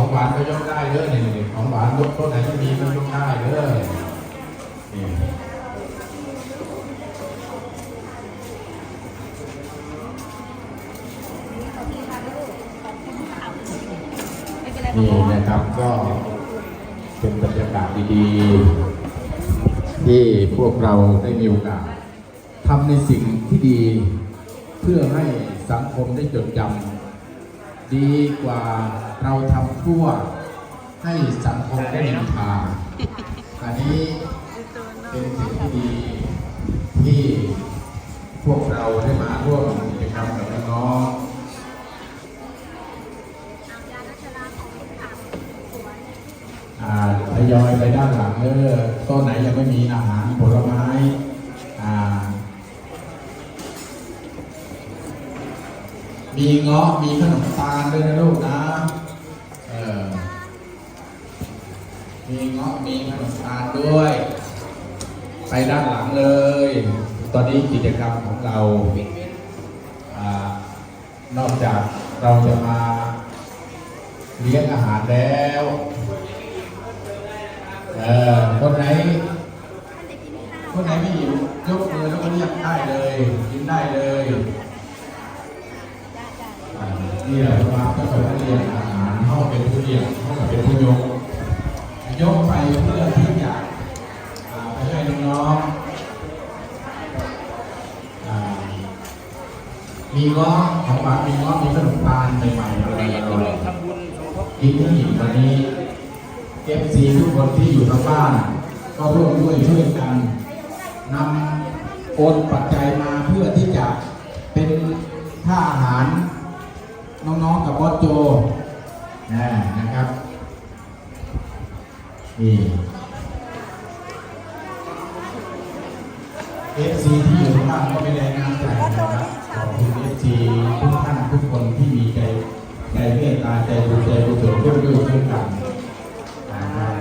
ของหวานก็ยกได้เด้อนี่นี่ของหวานยกต้นไหนไม่มีก็ยกได้เด้อนี่นี่นะครับก็เป็นบรรยากาศดีๆ ที่พวกเราได้มีโอกาสทำในสิ่งที่ดี เพื่อให้สังคมได้จดจำ ดีกว่าเราทำชั่วให้สังคมได้นินทาอันนี้เป็นสิ่งที่ดีที่พวกเราได้มาร่วมกิจกรรมกับน้องอ่าทยอยไปด้านหลังเด้อต้นไหนยังไม่มีอาหาร มีเงาะมีขนมตาลด้วยนะลูกนะ เออ มีเงาะมีขนมตาลด้วย ไปด้านหลังเลย ตอนนี้กิจกรรมของเราอนอกจากเราจะมาเลี้ยงอาหารแล้ว เออคนไหนคนไหนไม่หิวยกมือแล้วก็เรียกได้เลยกินได้เลย อ่านี่แหละก็เป็นผู้เรียนอาหารเขาเป็นผู้เรียนเขาก็เป็นผู้ยก ยกไปเพื่อที่จะไปให้น้องๆมีง้อของหวานมีง้อมีขนมตาลใหม่ๆอะไรเลยกินที่วันนี้เอฟซีทุกคนที่อยู่ทางบ้าน ก็ร่วมด้วยช่วยกันนำโอนปัจจัยมาเพื่อที่จะเป็นค่าอาหาร น้องๆกับบอสโจนะนะครับนี่เอฟซีที่อยู่ทางบ้างก็ไม่ได้น้ำใจนะครับขอบคุณเอฟซีทุกท่านทุกคนที่มีใจใจเมตตาใจบุญใจกุศลร่วมด้วยช่วยกัน นะครับ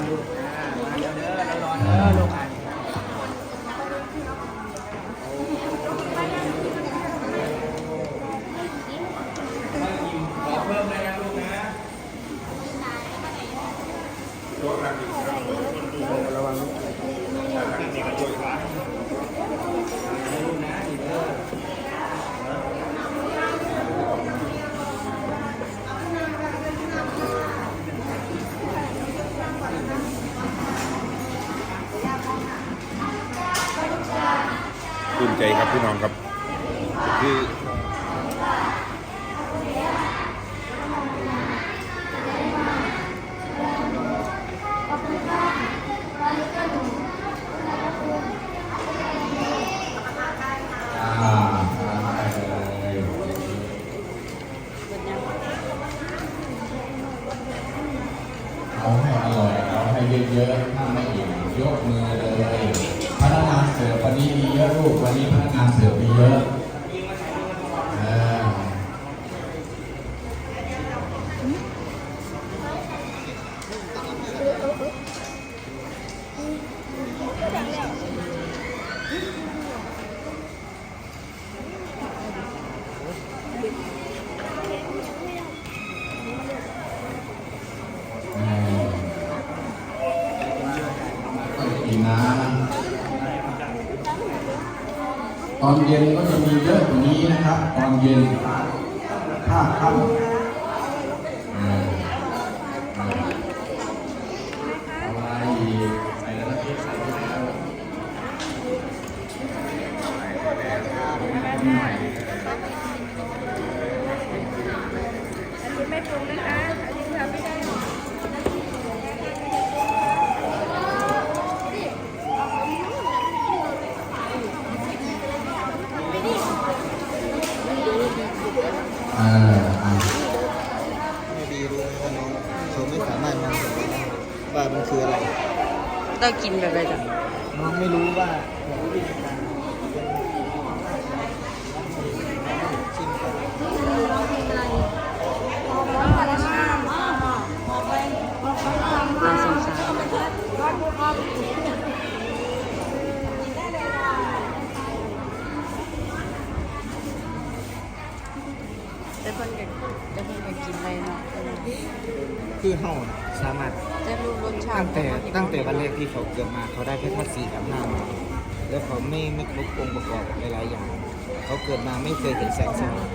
ภูมิใจครับพี่น้องครับคือ เอาให้อร่อย เอาให้เยอะๆถ้าไม่อิ่มยกมือเลยพนักงานเสิร์ฟวันนี้มีเยอะลูกวันนี้พนักงานเสิร์ฟมีเยอะ อนเย็นก็จะมีเยอะกว่านี้นะครับ ตอนเย็นภาคค่ำ กินแบบไรจ้ะ ไม่รู้ว่าวิธีการชิมกัน น่าสงสาร แต่เพิ่นก็แต่เพิ่นก็กินได้เนาะ คือเฮาน่ะ สามารถจะรู้รสชาติตั้งแต่ตั้งแต่วันแรกที่เขาเกิดมาเขาได้แค่ธาตุสี่กับห้ามาแล้วเขาไม่ไม่ครบองค์ประกอบหลายๆอย่าง เขาเกิดมาไม่เคยเห็นแสงสว่าง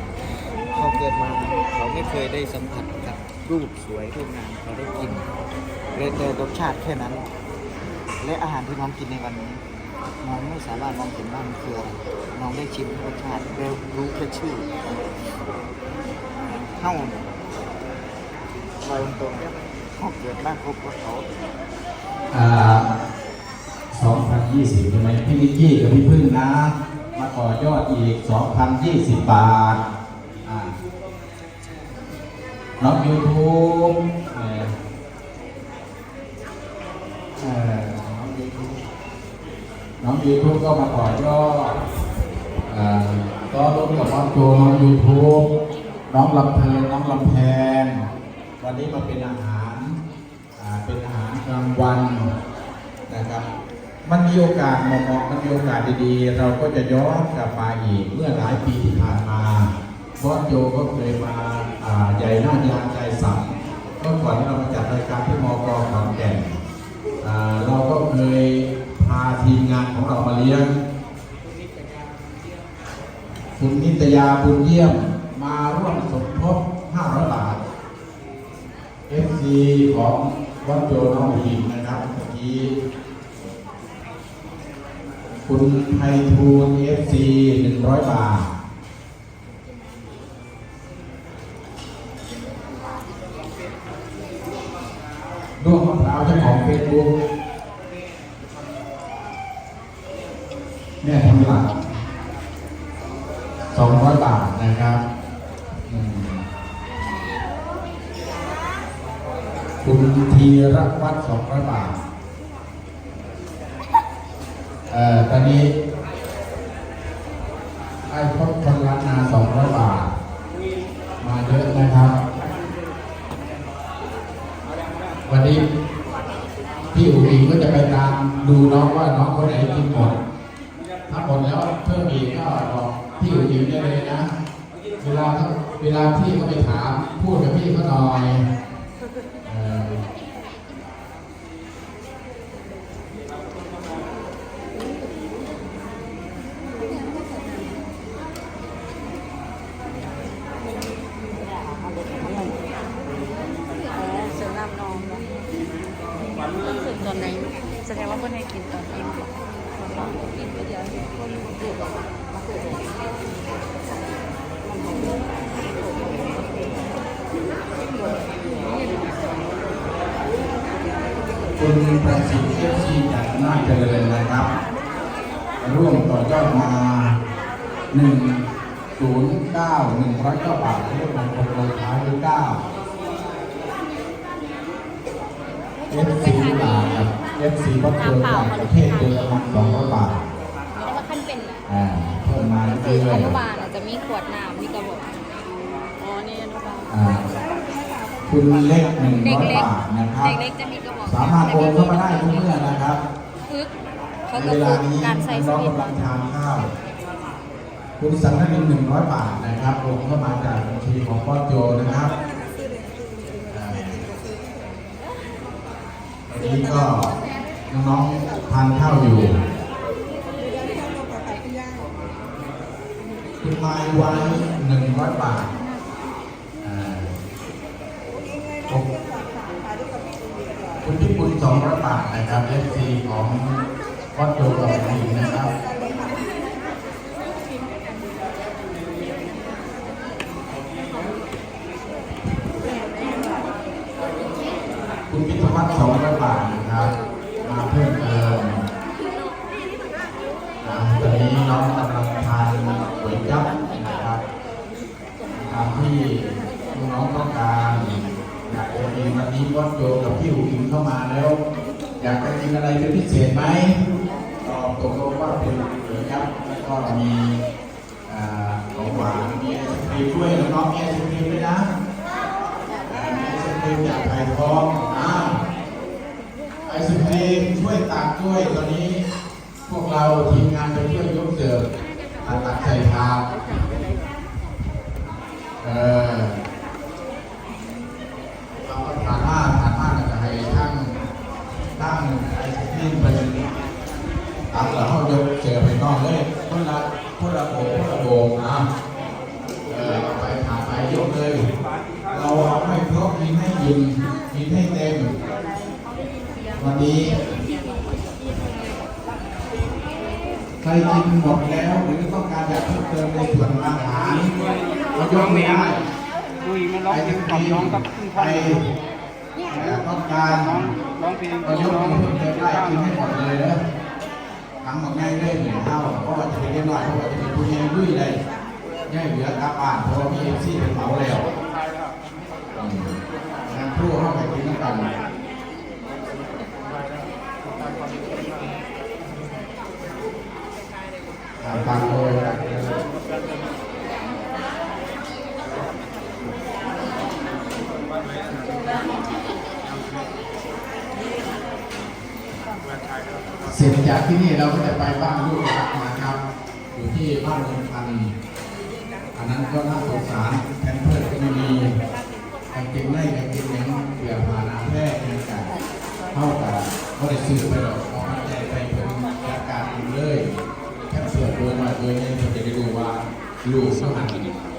เขาเกิดมาเขาไม่เคยได้สัมผัสกับรูปสวยรูปงามเขาได้กินเลยแต่รสชาติแค่นั้น และอาหารที่น้องกินในวันนี้น้องไม่สามารถมองเห็นว่ามันคืออะไรน้องได้ชิมรสชาติแล้วรู้แค่ชื่อเท่าเนี่ยเราตรงๆ เขาเกิดมาครบกับเขาอ่า2020ใช่ไหมพี่นิกกี้กับพี่พึ่งนะ มาต่อยอดอีก2,020บาทอ่าน้องยูทูบเอ่อเอ่อน้องยูทูบน้องยูทูบก็มาต่อยอดก็ร่วมกับน้องโจน้องยูทูบน้องลำเพลินน้องลำแพนวันนี้มาเป็นอาหาร รางวันนะครับ มันมีโอกาสเหมาะๆมันมีโอกาสดีๆ เราก็จะย้อนกลับมาอีกเมื่อหลายปีที่ผ่านมาบอสโจก็เคยมาใหญ่หน้ายางใจสัมเมื่อก่อนเรามาจัดรายการที่มกขอนแก่นเราก็เคยพาทีมงานของเรามาเลี้ยงคุณนิตยาบุญเยี่ยมมาร่วมสมทบ500 บาท FC ของ วัดโจน้องหินนะครับเมื่อกี้คุณไพฑูรย์ FC 100บาทร่วมมะพร้าวเจ้าของเฟซบุ๊กแม่ทำหลัก200บาทนะครับอืม คุณธีรวัตรสองร้อยบาทเอ่อตอนนี้ไอ้พบคนรัตนาสองร้อยบาท มาเยอะนะครับ วันนี้พี่อุ๋ยก็จะไปตามดูน้องว่าน้องคนไหนกินหมด ถ้าหมดแล้วเพิ่มอีกก็บอกพี่อุ๋ยได้เลยนะ เวลาเขาเวลาพี่เขาไปถามพูดกับพี่เขาหน่อย เอ่อ เสือน้ำนองรู้สึกตอนไหนแสดงว่าเพื่อนให้กินตอนอิ่มกินไปเดียวคนเดือดมาเกิด คุณประสิทธิ์เอฟซีจากอำนาจเจริญนะครับ ร่วมต่อยอดมา1 0 9 109บาทเรียกมันคงลงท้ายด้วย9เอฟซีบาทครับเอฟซีวัดเกินจากประเทศเดือนละพันสองร้อยบาทแล้วก็ขั้นเป็นอ่าเพิ่มมาคือเรื่ออยนุบาลอาจจะมีขวดน้ำมีกระบอกอ๋อนี่อนุบาลๆอ่าคุณเล็กหนึ่งเด็กร้อยเล็กบาทนะครับเด็กเล็กจะมีกระบอก สามารถโอนเข้ามาได้ทุกเมื่อนะครับคือเขาในก็เวคืลาอนี้การใส่สน้องวิตกำลังทานข้าวคุณสังนรินหนึ่งร้อยบาทนะครับโอนเข้ามาจากบัญชีของพ่อโจนะครับอ่าตอนนี้ก็น้องๆทานข้าวอยู่คุณไม้ไว้หนึ่งร้อยบาทอ่าผมคุณ พิบุญสองร้อยบาทนะครับเอฟซีของวัดโยกับหญิงนะครับ พิเศษไหมก็ตกลงว่าเป็นก๋วยจั๊บแล้วก็มีของหวานมีไอศครีมด้วยน้องๆมีไอศครีมด้วยนะไอศครีมจากไผ่ทองอ้าวไอศครีมช่วยตักด้วยตอนนี้พวกเราทีมงานจะช่วยยกเสิร์ฟตักตักใส่ถาดเออ ตั้งนี่เป็นตั้งแล้วเขายกเจอไปนอนเลยพุทธะพุทธะโบพุทธะโบนะเออไปผ่านไปยกเลย เราเอาไม่เพราะมีให้ยินมีให้เต็ม วันนี้ใครกินหมดแล้วหรือต้องการอยากเพิ่มเติมในส่วนอาหารเรายกไม่ได้ไอ้ที่ไอ้ งกับคุณใคพ่อรต้องการร้องเพลงเรายกมือเพิ่มเติมได้กินให้หมดเลยนะทั้งหมดง่ายเลยเหมือนเท่าเพราะว่าจะเป็นเล็กน้อยเพราะว่าจะเป็นผู้ใหญ่ยุ่ยเลยง่ายเหลือกลับบ้านเพราะว่ามีเอฟซีเป็นเหมาแล้วงานครู่เข้าไปกินกันอ่าฟังเลยนะเส ร็จจากที่นี่เราก็จะไปบ้านลูกรักนะครับ อยู่ที่บ้านเมืองพันอันนั้นก็น่าสงสารแพนเพิร์ดก็ไม่มีกางเกงในกางเกงเหยังเปลี่ยนผ่าหนาแพร่เงินกันเท่ากับก็ได้ซื้อไปหรอกเอาปัจจัยไปเป็นจัดการเลยแค่เสือตัวมาตัวนี้เราจะได้รู้ว่าลูกก็หัน